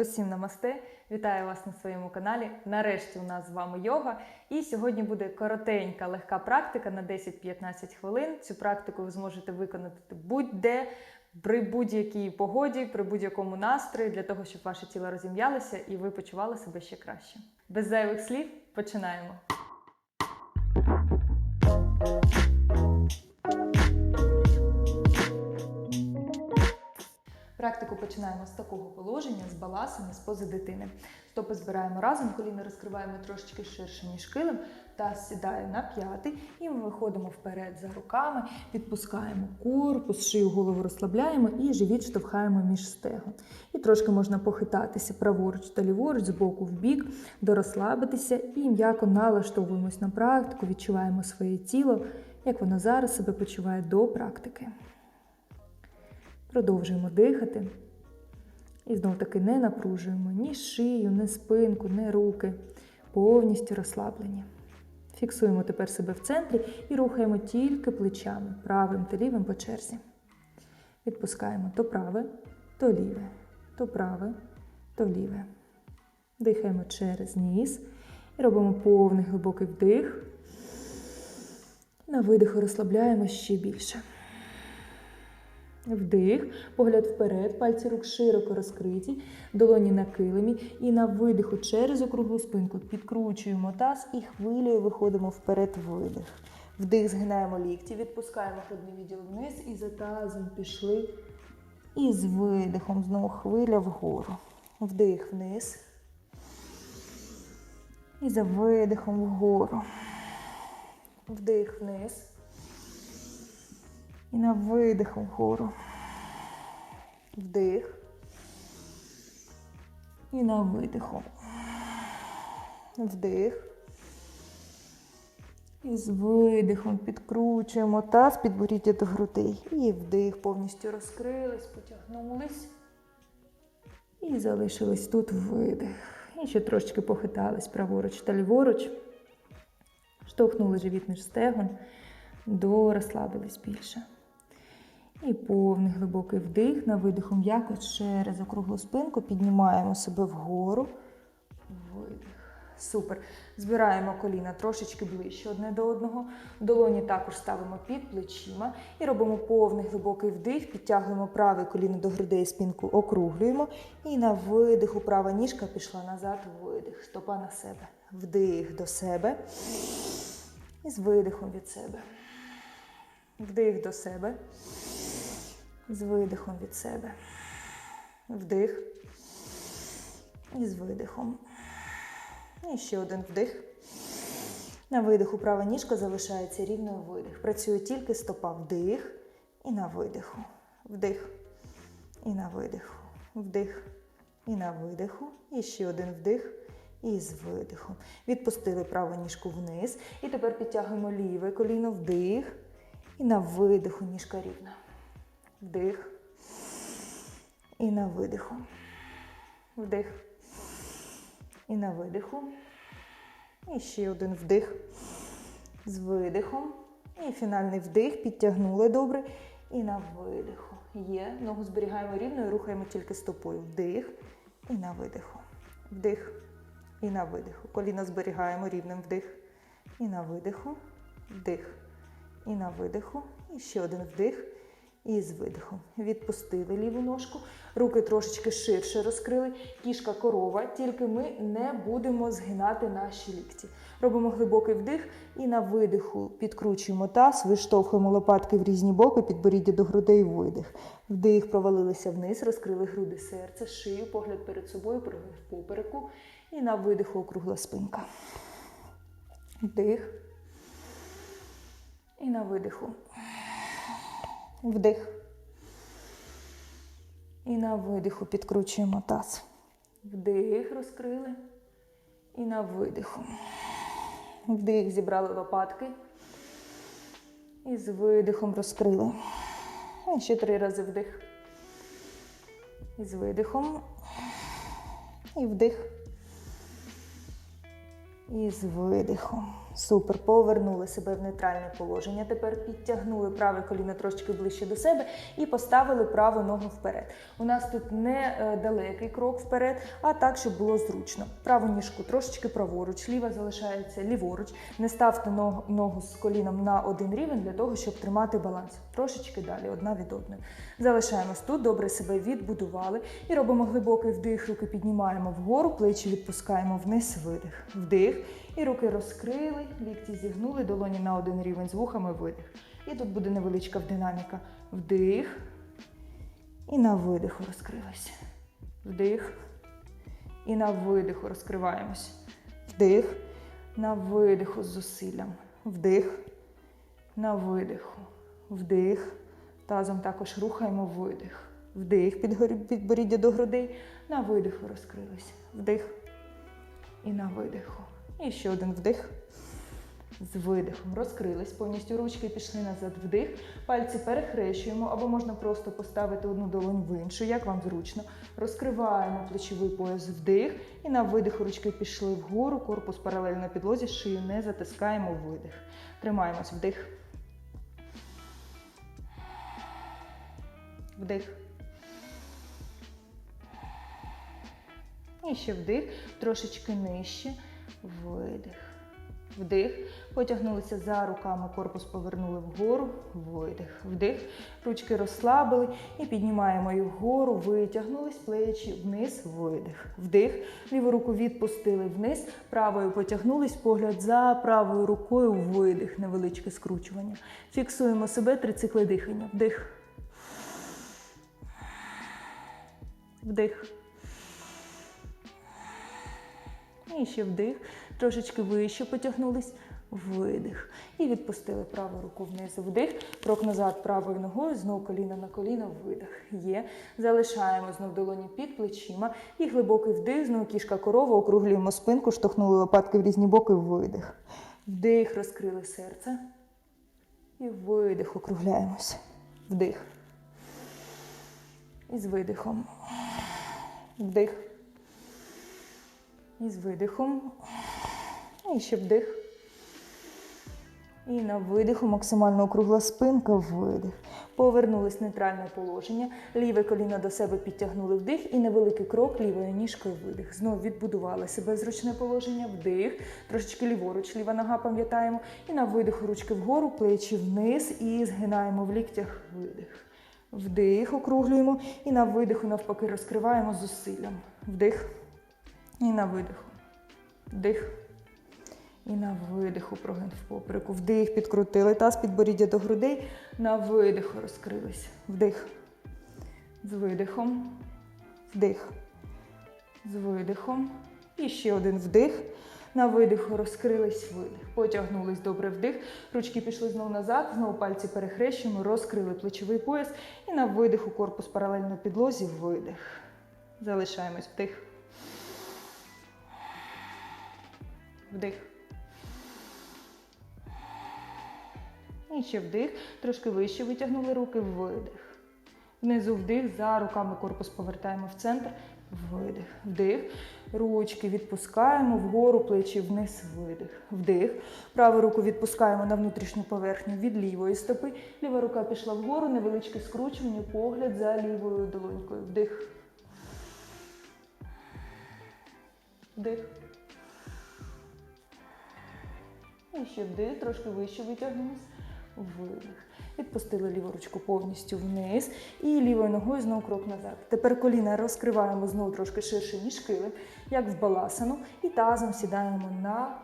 Усім намасте! Вітаю вас на своєму каналі. Нарешті у нас з вами йога. І сьогодні буде коротенька, легка практика на 10-15 хвилин. Цю практику ви зможете виконати будь-де, при будь-якій погоді, при будь-якому настрої, для того, щоб ваше тіло розім'ялося і ви почували себе ще краще. Без зайвих слів починаємо. Практику починаємо з такого положення, з баласами, з пози дитини. Стопи збираємо разом, коліна розкриваємо трошечки ширше, ніж килим, та сідає на п'ятий, і ми виходимо вперед за руками, відпускаємо корпус, шию голову розслабляємо і живіт штовхаємо між стегон. І трошки можна похитатися праворуч та ліворуч, з боку в бік, дорозслабитися і м'яко налаштовуємось на практику, відчуваємо своє тіло, як воно зараз себе почуває до практики. Продовжуємо дихати. І знов таки не напружуємо ні шию, ні спинку, ні руки. Повністю розслаблені. Фіксуємо тепер себе в центрі і рухаємо тільки плечами, правим та лівим по черзі. Відпускаємо то праве, то ліве, то праве, то ліве. Дихаємо через ніс і робимо повний глибокий вдих. На видиху розслабляємо ще більше. Вдих, погляд вперед, пальці рук широко розкриті, долоні на килимі. І на видиху через округлу спинку підкручуємо таз і хвилею виходимо вперед видих. Вдих, згинаємо лікті, відпускаємо грудний відділ вниз і за тазом пішли. І з видихом знову хвиля вгору. Вдих вниз. І за видихом вгору. Вдих вниз. І на видиху вгору. Вдих. І на видиху. Вдих. І з видихом підкручуємо таз, підборіддя до грудей. І вдих. Повністю розкрились, потягнулись. І залишились тут видих. І ще трошечки похитались праворуч та ліворуч. Штовхнули живіт між стегон, дорозслабились більше. І повний глибокий вдих. На видиху м'яко через округлу спинку піднімаємо себе вгору. Видих. Супер. Збираємо коліна трошечки ближче одне до одного. Долоні також ставимо під плечима і робимо повний глибокий вдих. Підтягуємо праве коліно до грудей, спинку округлюємо. І на видиху права ніжка пішла назад. Видих. Стопа на себе. Вдих до себе. І з видихом від себе. Вдих до себе. З видихом від себе. Вдих. І з видихом. І ще один вдих. На видиху права ніжка залишається рівною видих. Працює тільки стопа. Вдих. І на видиху. Вдих. І на видиху. Вдих. І на видиху. І ще один вдих. І з видихом. Відпустили праву ніжку вниз. І тепер підтягуємо ліве коліно. Вдих. І на видиху ніжка рівна. Вдих. І на видиху. Вдих. І на видиху. І ще один вдих. З видихом. І фінальний вдих. Підтягнули добре. І на видиху. Є. Ногу зберігаємо рівною, рухаємо тільки стопою. Вдих. І на видиху. Вдих. І на видиху. Коліно зберігаємо рівним вдих. І на видиху. Вдих. І на видиху. І ще один вдих. І з видихом. Відпустили ліву ножку. Руки трошечки ширше розкрили. Кішка корова, тільки ми не будемо згинати наші лікті. Робимо глибокий вдих і на видиху підкручуємо таз, виштовхуємо лопатки в різні боки, підборіддя до грудей, видих. Вдих, провалилися вниз, розкрили груди, серце, шию, погляд перед собою, прогиб попереку. І на видиху округла спинка. Вдих. І на видиху. Вдих. І на видиху підкручуємо таз. Вдих, розкрили. І на видиху. Вдих, зібрали лопатки. І з видихом розкрили. І ще три рази вдих. І з видихом. І вдих. І з видихом. Супер. Повернули себе в нейтральне положення. Тепер підтягнули праве коліно трошки ближче до себе і поставили праву ногу вперед. У нас тут не е, далекий крок вперед, а так, щоб було зручно. Праву ніжку трошечки праворуч, ліва залишається ліворуч. Не ставте ногу, з коліном на один рівень для того, щоб тримати баланс. Трошечки далі, одна від одної. Залишаємось тут, добре себе відбудували і робимо глибокий вдих, руки піднімаємо вгору, плечі відпускаємо вниз, видих. Вдих. І руки розкрили, лікті зігнули, долоні на один рівень з вухами, видих. І тут буде невеличка динаміка. Вдих. І на видиху розкрилися. Вдих. І на видиху розкриваємось. Вдих. На видиху з зусиллям. Вдих. На видиху. Вдих. Тазом також рухаємо видих. Вдих, підгорі- підборіддя до грудей. На видиху розкрилися. Вдих. І на видиху. І ще один вдих. З видихом розкрились, повністю ручки пішли назад вдих. Пальці перехрещуємо, або можна просто поставити одну долонь в іншу, як вам зручно. Розкриваємо плечовий пояс вдих. І на видих ручки пішли вгору, корпус паралельно підлозі, шию не затискаємо видих. Тримаємось вдих. Вдих. І ще вдих, трошечки нижче. Видих. Вдих. Потягнулися за руками, корпус повернули вгору. Видих. Вдих. Ручки розслабили і піднімаємо їх вгору. Витягнулись, плечі вниз, видих. Вдих. Ліву руку відпустили вниз. Правою потягнулись, погляд за правою рукою. Видих. Невеличке скручування. Фіксуємо себе три цикли дихання. Вдих. Вдих. І ще вдих, трошечки вище потягнулись, видих. І відпустили праву руку вниз, вдих, крок назад правою ногою, знову коліно на коліно, видих. Є. Залишаємо знов долоні під плечима. І глибокий вдих, знову кішка корова, округлюємо спинку, штовхнули лопатки в різні боки, видих. Вдих, розкрили серце. І видих, округляємося. Вдих. І з видихом. Вдих. І з видихом. І ще вдих. І на видиху максимально округла спинка, видих. Повернулись в нейтральне положення. Ліве коліно до себе підтягнули вдих і невеликий крок лівою ніжкою видих. Знову відбудували себе зручне положення, вдих. Трошечки ліворуч, ліва нога пам'ятаємо. І на видиху ручки вгору, плечі вниз і згинаємо в ліктях видих. Вдих, округлюємо. І на видиху навпаки розкриваємо зусиллям. Вдих. І на видиху. Вдих. І на видиху прогин в попереку. Вдих, підкрутили таз, підборіддя до грудей. На видиху розкрились. Вдих. З видихом. Вдих. З видихом. І ще один вдих. На видиху розкрились видих. Потягнулись добре вдих. Ручки пішли знову назад. Знову пальці перехрещуємо, розкрили плечовий пояс. І на видиху корпус паралельно підлозі. Видих. Залишаємось вдих. Вдих. І ще вдих. Трошки вище витягнули руки, видих. Внизу вдих, за руками корпус повертаємо в центр. Видих. Вдих. Ручки відпускаємо вгору, плечі вниз, видих. Вдих. Праву руку відпускаємо на внутрішню поверхню від лівої стопи. Ліва рука пішла вгору, невеличке скручування, погляд за лівою долонькою. Вдих. Вдих. І ще вдих, трошки вище витягнулись. Видих. Відпустили ліву ручку повністю вниз. І лівою ногою знову крок назад. Тепер коліна розкриваємо знову трошки ширше, ніж килим, як в баласану. І тазом сідаємо на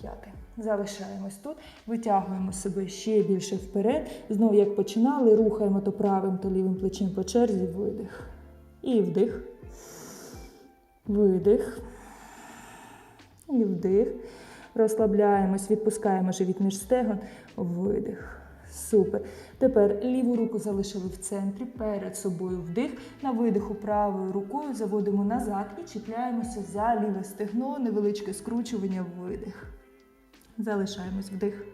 п'яти. Залишаємось тут, витягуємо себе ще більше вперед. Знову, як починали, рухаємо то правим, то лівим плечем по черзі. Видих. І вдих. Видих. І вдих. Розслабляємось, відпускаємо живіт між стегон. Видих. Супер. Тепер ліву руку залишили в центрі, перед собою вдих. На видиху правою рукою заводимо назад і чіпляємося за ліве стегно, невеличке скручування, видих. Залишаємось вдих.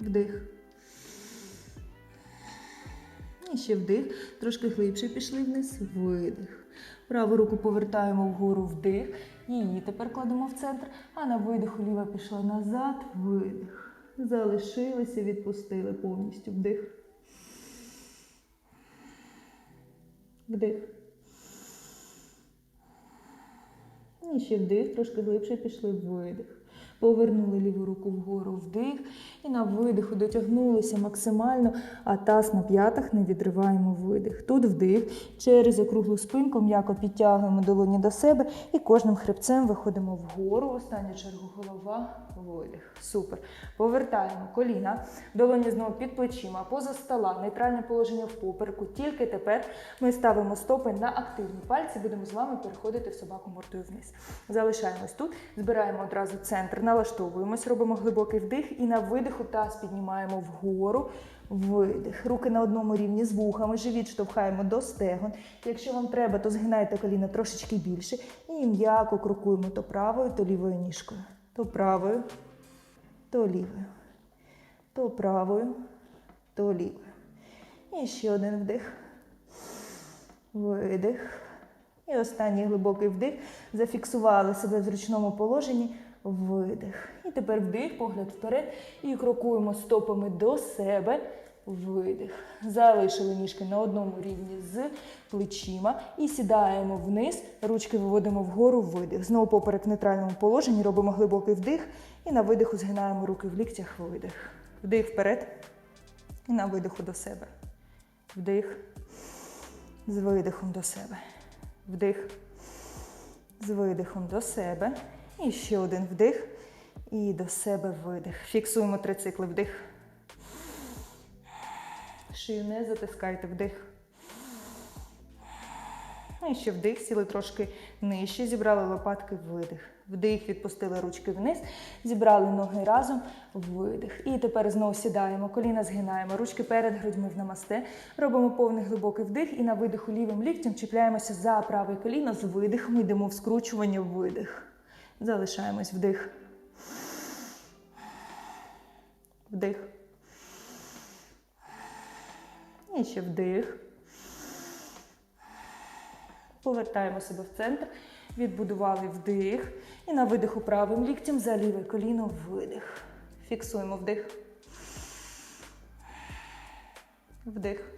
Вдих. І ще вдих, трошки глибше пішли вниз, видих. Праву руку повертаємо вгору вдих. Її тепер кладемо в центр, а на видиху ліва пішла назад, видих. Залишилися, відпустили повністю вдих. Вдих. І ще вдих, трошки глибше пішли, видих. Повернули ліву руку вгору вдих. І на видиху дотягнулися максимально, а таз на п'ятах не відриваємо видих. Тут вдих. Через округлу спинку м'яко підтягуємо долоні до себе і кожним хребцем виходимо вгору. В останню чергу голова, видих. Супер. Повертаємо коліна, долоні знову під плечима, поза стола, нейтральне положення в попереку. Тільки тепер ми ставимо стопи на активні пальці, будемо з вами переходити в собаку мордою вниз. Залишаємось тут, збираємо одразу центр, налаштовуємось, робимо глибокий вдих і на видиху таз піднімаємо вгору. Видих. Руки на одному рівні з вухами, живіт штовхаємо до стегон. Якщо вам треба, то згинайте коліна трошечки більше і м'яко крокуємо то правою, то лівою ніжкою. То правою, то лівою. То правою, то лівою. І ще один вдих. Видих. І останній глибокий вдих. Зафіксували себе в зручному положенні. Видих. І тепер вдих, погляд вперед. І крокуємо стопами до себе. Видих. Залишили ніжки на одному рівні з плечима. І сідаємо вниз. Ручки виводимо вгору, видих. Знову поперек в нейтральному положенні. Робимо глибокий вдих. І на видиху згинаємо руки в ліктях. Видих. Вдих вперед. І на видиху до себе. Вдих. З видихом до себе. Вдих. З видихом до себе. І ще один вдих. І до себе видих. Фіксуємо три цикли. Вдих. Шию не затискайте. Вдих. І ще вдих, сіли трошки нижче, зібрали лопатки, видих. Вдих, відпустили ручки вниз, зібрали ноги разом, видих. І тепер знову сідаємо, коліна згинаємо, ручки перед грудьми в намасте. Робимо повний глибокий вдих і на видиху лівим ліктем чіпляємося за праве коліно з видихом, йдемо в скручування, видих. Залишаємось вдих. Вдих. І ще вдих. Повертаємо себе в центр. Відбудували вдих. І на видиху правим ліктем за ліве коліно видих. Фіксуємо вдих. Вдих.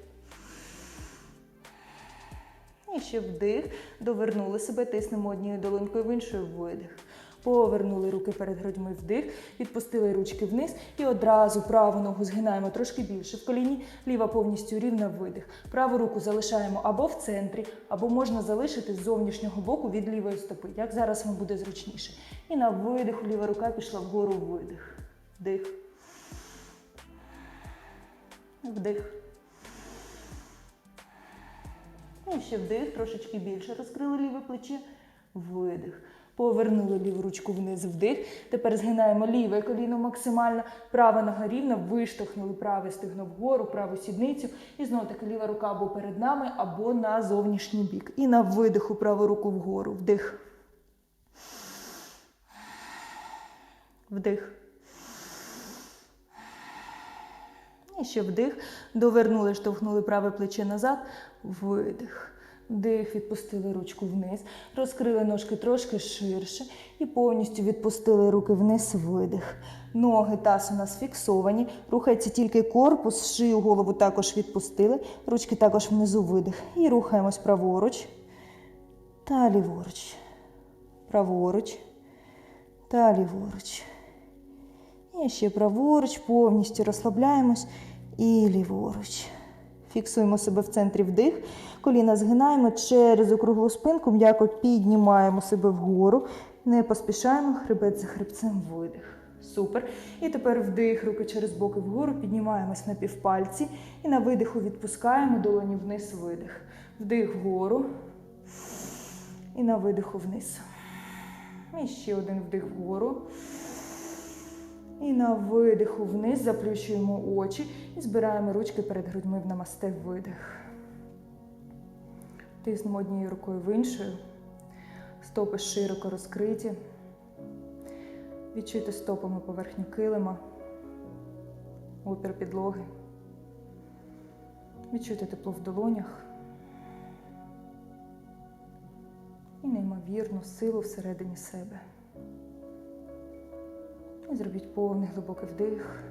І ще вдих. Довернули себе, тиснемо однією долонькою в іншу видих. Повернули руки перед грудьми вдих, відпустили ручки вниз і одразу праву ногу згинаємо трошки більше в коліні, ліва повністю рівна видих. Праву руку залишаємо або в центрі, або можна залишити з зовнішнього боку від лівої стопи, як зараз вам буде зручніше. І на видиху ліва рука пішла вгору видих. Вдих. Вдих. І ще вдих, трошечки більше розкрили ліве плече. Видих. Повернули ліву ручку вниз вдих. Тепер згинаємо ліве коліно максимально. Права нога рівна, виштовхнули праве стегно вгору, праву сідницю. І знову таки ліва рука або перед нами, або на зовнішній бік. І на видиху праву руку вгору. Вдих. Вдих. І ще вдих. Довернули, штовхнули праве плече назад. Видих. Вдих, відпустили ручку вниз, розкрили ножки трошки ширше і повністю відпустили руки вниз, видих. Ноги таз у нас фіксовані. Рухається тільки корпус, шию, голову також відпустили. Ручки також внизу видих. І рухаємось праворуч та ліворуч. Праворуч та ліворуч. І ще праворуч, повністю розслабляємось і ліворуч. Фіксуємо себе в центрі вдих. Коліна згинаємо через округлу спинку, м'яко піднімаємо себе вгору. Не поспішаємо, хребет за хребцем видих. Супер. І тепер вдих, руки через боки вгору, піднімаємось на півпальці. І на видиху відпускаємо долоні вниз, видих. Вдих вгору. І на видиху вниз. І ще один вдих вгору. І на видиху вниз заплющуємо очі і збираємо ручки перед грудьми в намасте видих. Тиснемо однією рукою в іншою. Стопи широко розкриті. Відчуйте стопами поверхню килима, опір підлоги. Відчуйте тепло в долонях. І неймовірну силу всередині себе. Зробіть повний глибокий вдих.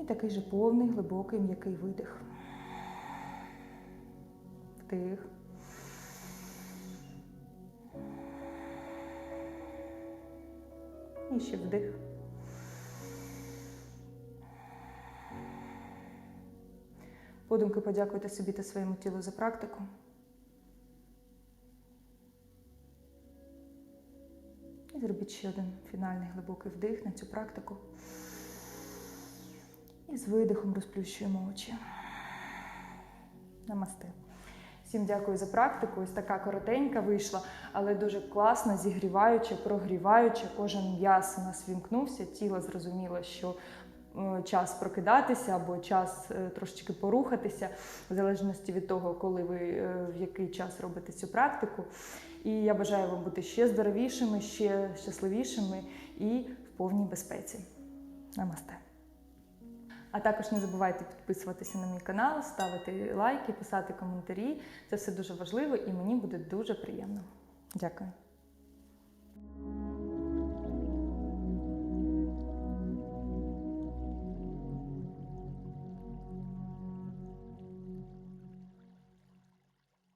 І такий же повний глибокий м'який видих. Вдих. І ще вдих. Подумки подякуйте собі та своєму тілу за практику. І зробіть ще один фінальний глибокий вдих на цю практику. І з видихом розплющуємо очі. Намасте. Всім дякую за практику. Ось така коротенька вийшла, але дуже класна, зігріваюча, прогріваюча. Кожен м'яз у нас вімкнувся, тіло зрозуміло, що час прокидатися або час е, трошечки порухатися, в залежності від того, коли ви е, в який час робите цю практику. І я бажаю вам бути ще здоровішими, ще щасливішими і в повній безпеці. Намасте. А також не забувайте підписуватися на мій канал, ставити лайки, писати коментарі. Це все дуже важливо і мені буде дуже приємно. Дякую.